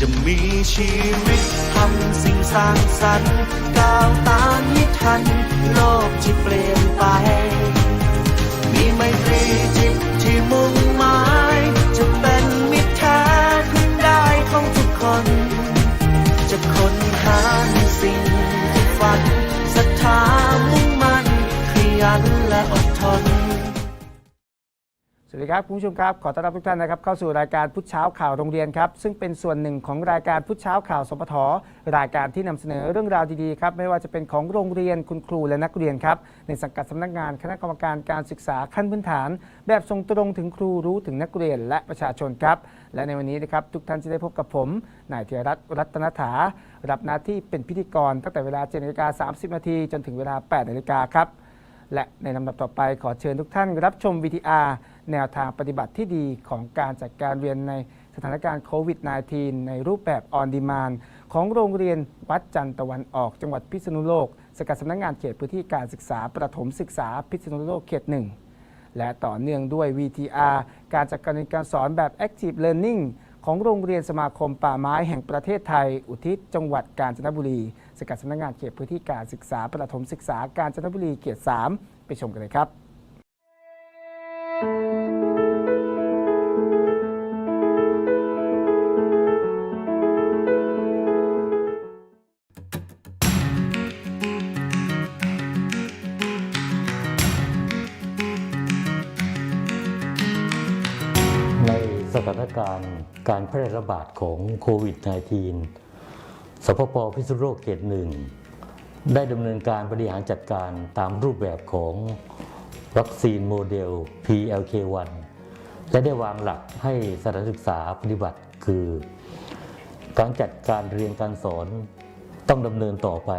จะมีชีวิตทำสิ่งสร้างสรรค์ก้าวตามให้ทัน โลกที่เปลี่ยน วัสดีครับคุณผู้ชมครับขอต้อนรับทุกท่านนะครับเข้าสู่รายการพุทธเช้าข่าวโรงเรียนครับซึ่งเป็นส่วนหนึ่งของรายการพุทธเช้าข่าวสปทรายการที่นำเสนอเรื่องราวดีๆครับไม่ว่าจะเป็นของโรงเรียนคุณครูและนักเรียนครับในสังกัดสำนักงานคณะกรรมการการศึกษาขั้นพื้นฐาน แบบส่งตรงถึงครูรู้ถึงนักเรียนและประชาชนครับ และในวันนี้นะครับทุกท่านจะได้พบกับผมนายเทียรัตน์รัตนถารับหน้าที่เป็นพิธีกรตั้งแต่เวลา7นาฬิกา30นาทีจนถึงเวลา8นาฬิกาครับและในลำดับต่อไปขอเชิญทุกท่านรับชม VTR แนวทางปฏิบัติที่ดีของการจัดการเรียนในสถานการณ์โควิด -19 ในรูปแบบ On Demand ของโรงเรียนวัดจันตะวันออกจังหวัดพิษณุโลก สกัดสำนักงานเขตพื้นที่การศึกษาประถมศึกษาพิษณุโลกเขตหนึ่งและต่อเนื่องด้วย VTR การจัดการเรียนการสอนแบบ Active Learning ของโรงเรียนสมาคมป่าไม้แห่งประเทศไทย อุทิศจังหวัดกาญจนบุรี สกัดสำนักงานเขตพื้นที่การศึกษาประถมศึกษากาญจนบุรีเขต 3 ไปชมกันเลยครับ ถานการณ์การแพร่ระบาดของโควิด -19 สพปพิษณุโลกเขตหนึ่งได้ดำเนินการบริหารจัดการตามรูปแบบของวัคซีนโมเดล PLK1 และได้วางหลักให้สถานศึกษาปฏิบัติคือ การจัดการเรียนการสอนต้องดำเนินต่อไป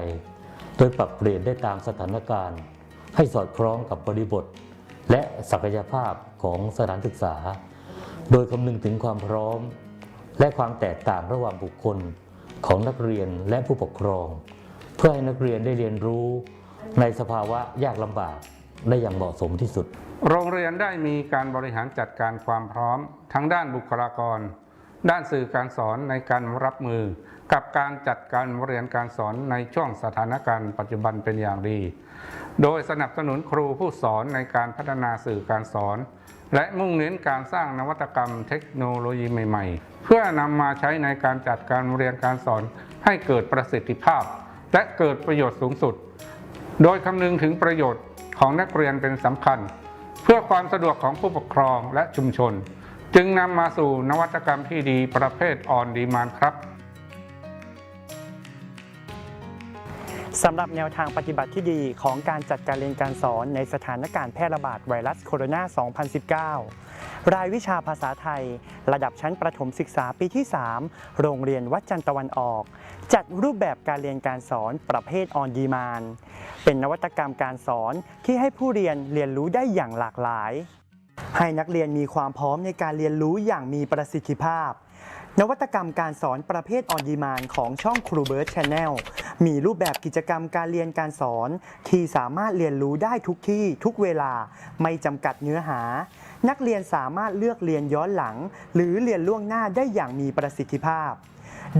โดยปรับเปลี่ยนได้ตามสถานการณ์ ให้สอดคล้องกับบริบท และศักยภาพของสถานศึกษา โดยคำนึงถึงความพร้อม และความแตกต่างระหว่างบุคคลของนักเรียนและผู้ปกครอง เพื่อให้นักเรียนได้เรียนรู้ในสภาวะยากลำบากได้อย่างเหมาะสมที่สุด โรงเรียนได้มีการบริหารจัดการความพร้อม ทั้งด้านบุคลากร ด้านสื่อการสอนในการรับมือ กับการจัดการเรียนการสอนในช่วงสถานการณ์ปัจจุบันเป็นอย่างดี โดยสนับสนุนครูผู้สอนในการพัฒนาสื่อการสอน และมุ่งเน้นการสร้างนวัตกรรมเทคโนโลยีใหม่ ๆ เพื่อนำมาใช้ในการจัดการเรียนการสอนให้เกิดประสิทธิภาพ และเกิดประโยชน์สูงสุด โดยคำนึงถึงประโยชน์ของนักเรียนเป็นสำคัญ เพื่อความสะดวกของผู้ปกครองและชุมชน จึงนำมาสู่นวัตกรรมที่ดีประเภทออนดีมานครับ สำหรับแนวทางปฏิบัติที่ดีของการจัดการเรียนการสอนในสถานการณ์แพร่ระบาดไวรัสโคโรนา 2019 รายวิชาภาษาไทย ระดับชั้นประถมศึกษาปีที่ 3 โรงเรียนวัดจันทร์ตะวันออก จัดรูปแบบการเรียนการสอนประเภทออนดีมานเป็นนวัตกรรมการสอนที่ให้ผู้เรียนเรียนรู้ได้อย่างหลากหลาย ให้นักเรียนมีความพร้อมในการเรียนรู้อย่างมีประสิทธิภาพ นวัตกรรมการสอนประเภทออนดีมานของช่องครูเบิร์ตชาแนลมีรูปแบบกิจกรรมการเรียนการสอน ที่สามารถเรียนรู้ได้ทุกที่ทุกเวลาไม่จำกัดเนื้อหา นักเรียนสามารถเลือกเรียนย้อนหลัง หรือเรียนล่วงหน้าได้อย่างมีประสิทธิภาพ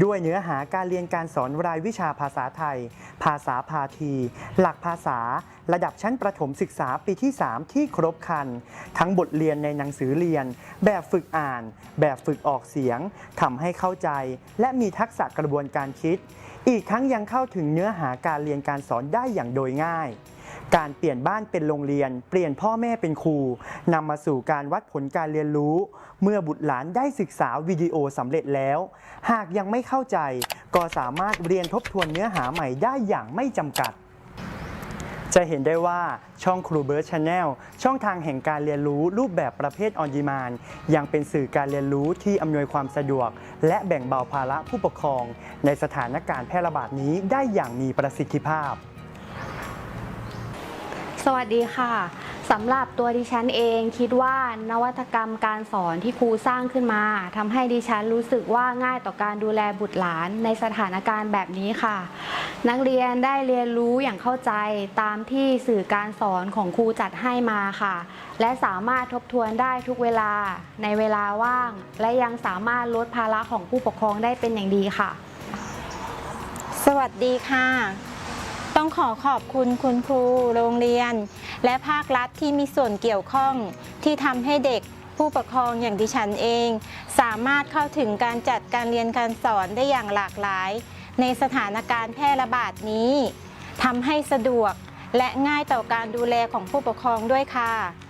ด้วยเนื้อหาการเรียนการสอนรายวิชาภาษาไทย ภาษาพาที หลักภาษา ระดับชั้นประถมศึกษาปีที่ 3 ที่ครบคัน ทั้งบทเรียนในหนังสือเรียน แบบฝึกอ่าน แบบฝึกออกเสียงทำให้เข้าใจ และมีทักษะกระบวนการคิด อีกทั้งยังเข้าถึงเนื้อหาการเรียนการสอนได้อย่างโดยง่าย การเปลี่ยนบ้านเป็นโรงเรียน เปลี่ยนพ่อแม่เป็นครูนำมาสู่การวัดผลการเรียนรู้ เมื่อบุตรหลานได้ศึกษาวิดีโอสำเร็จแล้ว หากยังไม่เข้าใจ ก็สามารถเรียนทบทวนเนื้อหาใหม่ได้อย่างไม่จำกัด จะเห็นได้ว่าช่องครูเบิร์ตชาแนลช่องทางแห่งการเรียนรู้รูปแบบประเภทออนดีมานยังเป็นสื่อการเรียนรู้ที่อำนวยความสะดวก และแบ่งเบาภาระผู้ปกครอง ในสถานการณ์แพร่ระบาดนี้ได้อย่างมีประสิทธิภาพ สวัสดีค่ะสำหรับตัวดิฉันเองคิดว่านวัตกรรมการสอนที่ครูสร้างขึ้นมาทำให้ดิฉันรู้สึกว่าง่ายต่อการดูแลบุตรหลานในสถานการณ์แบบนี้ค่ะ นักเรียนได้เรียนรู้อย่างเข้าใจตามที่สื่อการสอนของครูจัดให้มาค่ะ และสามารถทบทวนได้ทุกเวลาในเวลาว่าง และยังสามารถลดภาระของผู้ปกครองได้เป็นอย่างดีค่ะ สวัสดีค่ะ ต้องขอขอบคุณคุณครูโรงเรียน และภาครัฐที่มีส่วนเกี่ยวข้องที่ทำให้เด็กผู้ปกครองอย่างดิฉันเอง สามารถเข้าถึงการจัดการเรียนการสอนได้อย่างหลากหลาย ในสถานการณ์แพร่ระบาดนี้ทำให้สะดวกและง่ายต่อการดูแลของผู้ปกครองด้วยค่ะ